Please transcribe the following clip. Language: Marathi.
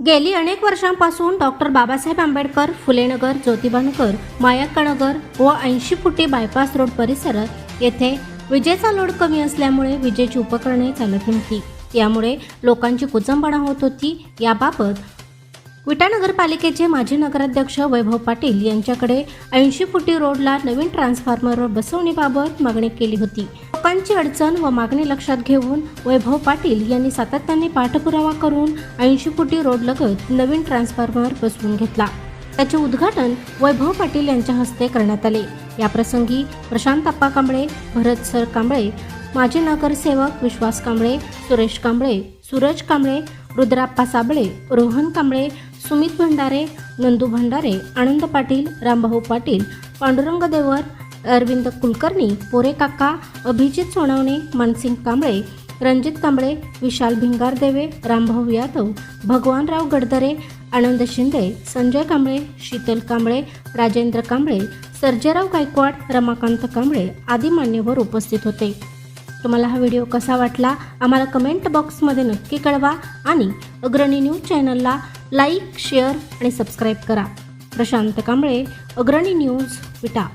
गेली अनेक वर्षांपासून डॉक्टर बाबासाहेब आंबेडकर फुलेनगर ज्योतिबानगर मायाक्कानगर व ऐंशी फुटी बायपास रोड परिसरात येथे विजेचा लोड कमी असल्यामुळे विजेची उपकरणे चालत नव्हती. यामुळे लोकांची कुचंबणा होत होती. याबाबत विटा नगरपालिकेचे माजी नगराध्यक्ष वैभव पाटील यांच्याकडे ऐंशी फुटी रोडला नवीन ट्रान्सफॉर्मरवर बसवण्याबाबत मागणी केली होती. लोकांची अडचण व मागणी लक्षात घेऊन वैभव पाटील यांनी सातत्याने पाठपुरावा करून ऐंशी कोटी रोड लगत नवीन ट्रान्सफॉर्मर बसवून घेतला. त्याचे उद्घाटन वैभव पाटील यांच्या हस्ते करण्यात आले. याप्रसंगी प्रशांत अप्पा कांबळे भरत सर कांबळे माजी नगरसेवक विश्वास कांबळे सुरेश कांबळे सूरज कांबळे रुद्राप्पा साबळे रोहन कांबळे सुमित भंडारे नंदू भंडारे आनंद पाटील रामभाऊ पाटील पांडुरंग देवर अरविंद कुलकर्णी पोरे काका अभिजित सोनवणे मानसिंग कांबळे रणजित कांबळे विशाल भिंगारदेवे रामभाऊ यादव भगवानराव गडदरे आनंद शिंदे संजय कांबळे शीतल कांबळे राजेंद्र कांबळे सर्जेराव गायकवाड रमाकांत कांबळे आदी मान्यवर उपस्थित होते. तुम्हाला हा व्हिडिओ कसा वाटला? आम्हाला कमेंट बॉक्समध्ये नक्की कळवा आणि अग्रणी न्यूज चॅनलला लाईक शेअर आणि सबस्क्राईब करा. प्रशांत कांबळे अग्रणी न्यूज विटा.